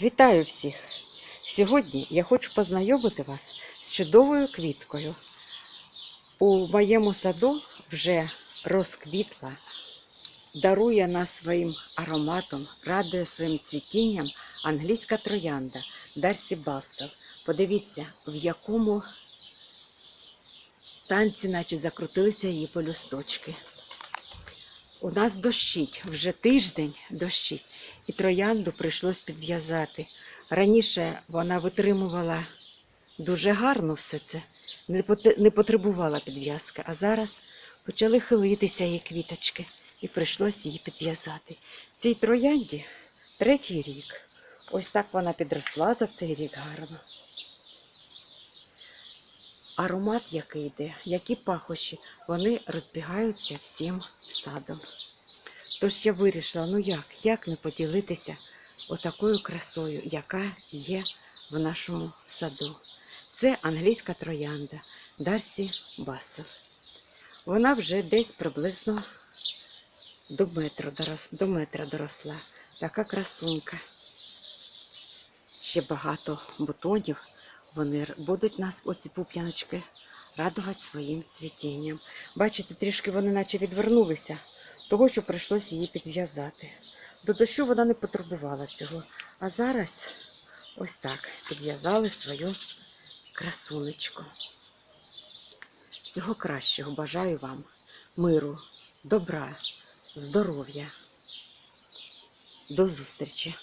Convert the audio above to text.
Вітаю всіх! Сьогодні я хочу познайомити вас з чудовою квіткою. У моєму саду вже розквітла, дарує нас своїм ароматом, радує своїм цвітінням англійська троянда Дарсі Бассел. Подивіться, в якому танці, наче закрутилися її полюсточки. У нас дощить, вже тиждень дощить, і троянду прийшлось підв'язати. Раніше вона витримувала дуже гарно все це, не потребувала підв'язки, а зараз почали хилитися її квіточки, і прийшлось її підв'язати. Цій троянді третій рік. Ось так вона підросла за цей рік гарно. Аромат, який йде, які пахощі, вони розбігаються всім садом. Тож я вирішила, ну як, як не поділитися отакою красою, яка є в нашому саду. Це англійська троянда Дарсі Басов. Вона вже десь приблизно до метра, дорос, до метра доросла. Така красунька. Ще багато бутонів. Вони будуть нас, оці пуп'яночки, радувати своїм цвітінням. Бачите, трішки вони наче відвернулися, того, що прийшлося її підв'язати. До дощу вона не потребувала цього. А зараз ось так підв'язали свою красунечку. Всього кращого бажаю вам миру, добра, здоров'я. До зустрічі!